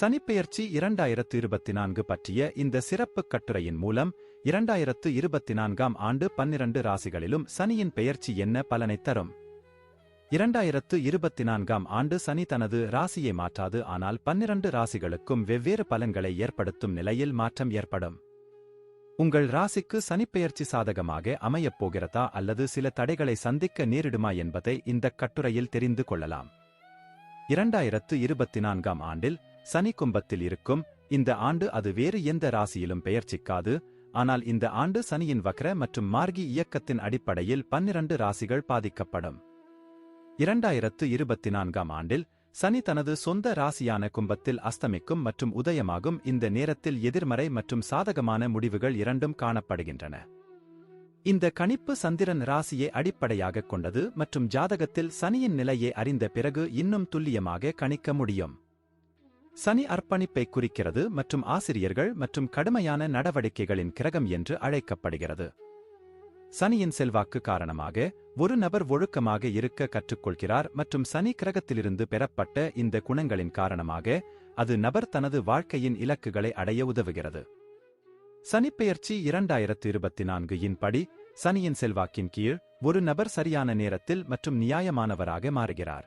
சனிப்பெயர்ச்சி இரண்டாயிரத்து இருபத்தி நான்கு பற்றிய இந்த சிறப்பு கட்டுரையின் மூலம் இரண்டாயிரத்து இருபத்தி நான்காம் ஆண்டு பன்னிரண்டு ராசிகளிலும் சனியின் பெயர்ச்சி என்ன பலனை தரும்? இரண்டாயிரத்து இருபத்தி நான்காம் ஆண்டு சனி தனது ராசியை மாற்றாது ஆனால் பன்னிரண்டு ராசிகளுக்கும் வெவ்வேறு பலன்களை ஏற்படுத்தும் நிலையில் மாற்றம் ஏற்படும். உங்கள் ராசிக்கு சனிப்பெயர்ச்சி சாதகமாக அமையப் போகிறதா அல்லது சில தடைகளை சந்திக்க நேரிடுமா என்பதை இந்த கட்டுரையில் தெரிந்து கொள்ளலாம். இரண்டாயிரத்து இருபத்தி நான்காம் ஆண்டில் சனி கும்பத்தில் இருக்கும். இந்த ஆண்டு அது வேறு எந்த ராசியிலும் பெயர்ச்சிக்காது. ஆனால் இந்த ஆண்டு சனியின் வக்ர மற்றும் மார்கி இயக்கத்தின் அடிப்படையில் பன்னிரண்டு ராசிகள் பாதிக்கப்படும். இரண்டாயிரத்து இருபத்தி நான்காம் ஆண்டில் சனி தனது சொந்த ராசியான கும்பத்தில் அஸ்தமிக்கும் மற்றும் உதயமாகும். இந்த நேரத்தில் எதிர்மறை மற்றும் சாதகமான முடிவுகள் இரண்டும் காணப்படுகின்றன. இந்த கணிப்பு சந்திரன் ராசியை அடிப்படையாகக் கொண்டது மற்றும் ஜாதகத்தில் சனியின் நிலையை அறிந்த பிறகு இன்னும் துல்லியமாக கணிக்க முடியும். சனி அர்ப்பணிப்பை குறிக்கிறது மற்றும் ஆசிரியர்கள் மற்றும் கடுமையான நடவடிக்கைகளின் கிரகம் என்று அழைக்கப்படுகிறது. சனியின் செல்வாக்கு காரணமாக ஒரு நபர் ஒழுக்கமாக இருக்க கற்றுக்கொள்கிறார் மற்றும் சனி கிரகத்திலிருந்து பெறப்பட்ட இந்த குணங்களின் காரணமாக அது நபர் தனது வாழ்க்கையின் இலக்குகளை அடைய உதவுகிறது. சனிப்பெயர்ச்சி இரண்டாயிரத்து இருபத்தி நான்கு இன் படி சனியின் செல்வாக்கின் கீழ் ஒரு நபர் சரியான நேரத்தில் மற்றும் நியாயமானவராக மாறுகிறார்.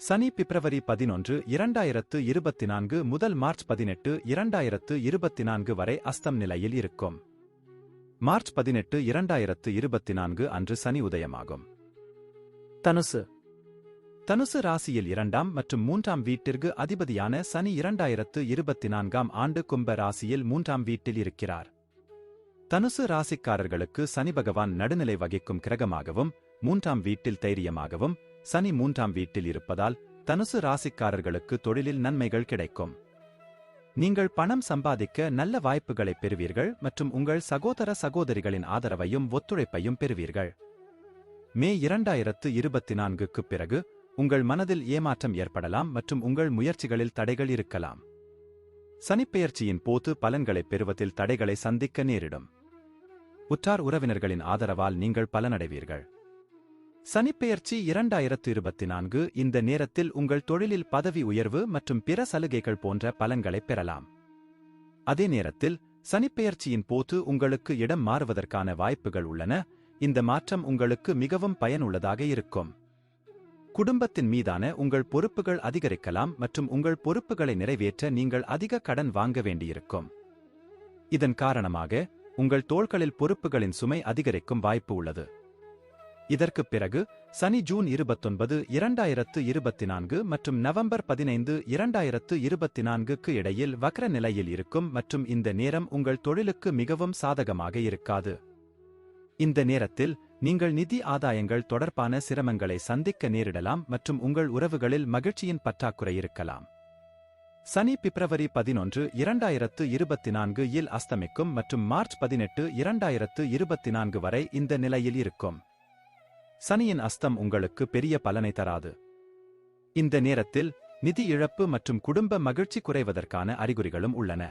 சனி பிப்ரவரி பதினொன்று இரண்டாயிரத்து இருபத்தி நான்கு முதல் மார்ச் பதினெட்டு இரண்டாயிரத்து இருபத்தி நான்கு வரை அஸ்தம் நிலையில் இருக்கும். மார்ச் பதினெட்டு இரண்டாயிரத்து இருபத்தி நான்கு அன்று சனி உதயமாகும். தனுசு. தனுசு ராசியில் இரண்டாம் மற்றும் மூன்றாம் வீட்டிற்கு அதிபதியான சனி இரண்டாயிரத்து இருபத்தி நான்காம் ஆண்டு கும்ப ராசியில் மூன்றாம் வீட்டில் இருக்கிறார். தனுசு ராசிக்காரர்களுக்கு சனி பகவான் நடுநிலை வகிக்கும் கிரகமாகவும் மூன்றாம் வீட்டில் தைரியமாகவும் சனி மூன்றாம் வீட்டில் இருப்பதால் தனுசு ராசிக்காரர்களுக்கு தொழிலில் நன்மைகள் கிடைக்கும். நீங்கள் பணம் சம்பாதிக்க நல்ல வாய்ப்புகளை பெறுவீர்கள் மற்றும் உங்கள் சகோதர சகோதரிகளின் ஆதரவையும் ஒத்துழைப்பையும் பெறுவீர்கள். மே இரண்டாயிரத்து இருபத்தி நான்குக்குப் பிறகு உங்கள் மனதில் ஏமாற்றம் ஏற்படலாம் மற்றும் உங்கள் முயற்சிகளில் தடைகள் இருக்கலாம். சனிப்பெயர்ச்சியின் போது பலன்களைப் பெறுவதில் தடைகளை சந்திக்க நேரிடும். உற்றார் உறவினர்களின் ஆதரவால் நீங்கள் பலனடைவீர்கள். சனிப்பெயர்ச்சி இரண்டாயிரத்து இருபத்தி நான்கு இந்த நேரத்தில் உங்கள் தொழிலில் பதவி உயர்வு மற்றும் பிற சலுகைகள் போன்ற பலன்களைப் பெறலாம். அதே நேரத்தில் சனிப்பெயர்ச்சியின் போது உங்களுக்கு இடம் மாறுவதற்கான வாய்ப்புகள் உள்ளன. இந்த மாற்றம் உங்களுக்கு மிகவும் பயனுள்ளதாக இருக்கும். குடும்பத்தின் மீதான உங்கள் பொறுப்புகள் அதிகரிக்கலாம் மற்றும் உங்கள் பொறுப்புகளை நிறைவேற்ற நீங்கள் அதிக கடன் வாங்க வேண்டியிருக்கும். இதன் காரணமாக உங்கள் தோள்களில் பொறுப்புகளின் சுமை அதிகரிக்கும் வாய்ப்பு உள்ளது. இதற்குப் பிறகு சனி ஜூன் இருபத்தொன்பது இரண்டாயிரத்து இருபத்தி நான்கு மற்றும் நவம்பர் பதினைந்து இரண்டாயிரத்து இருபத்தி நான்குக்கு இடையில் வக்ர நிலையில் இருக்கும் மற்றும் இந்த நேரம் உங்கள் தொழிலுக்கு மிகவும் சாதகமாக இருக்காது. இந்த நேரத்தில் நீங்கள் நிதி ஆதாயங்கள் தொடர்பான சிரமங்களை சந்திக்க நேரிடலாம் மற்றும் உங்கள் உறவுகளில் மகிழ்ச்சியின் பற்றாக்குறை இருக்கலாம். சனி பிப்ரவரி பதினொன்று இரண்டாயிரத்து இருபத்தி நான்கு இல் அஸ்தமிக்கும் மற்றும் மார்ச் பதினெட்டு இரண்டாயிரத்து இருபத்தி நான்கு வரை இந்த நிலையில் இருக்கும். சனியின் அஸ்தம் உங்களுக்கு பெரிய பலனை தராது. இந்த நேரத்தில் நிதி இழப்பு மற்றும் குடும்ப மகிழ்ச்சி குறைவதற்கான அறிகுறிகளும் உள்ளன.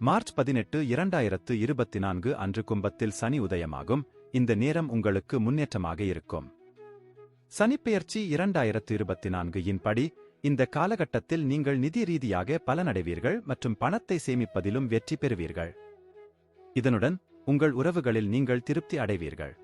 மார்ச் பதினெட்டு இரண்டாயிரத்து இருபத்தி நான்கு அன்று கும்பத்தில் சனி உதயமாகும். இந்த நேரம் உங்களுக்கு முன்னேற்றமாக இருக்கும். சனிப்பெயர்ச்சி இரண்டாயிரத்து இருபத்தி நான்கு இன் படி இந்த காலகட்டத்தில் நீங்கள் நிதி ரீதியாக பலனடைவீர்கள் மற்றும் பணத்தை சேமிப்பதிலும் வெற்றி பெறுவீர்கள். இதனுடன் உங்கள் உறவுகளில் நீங்கள் திருப்தி அடைவீர்கள்.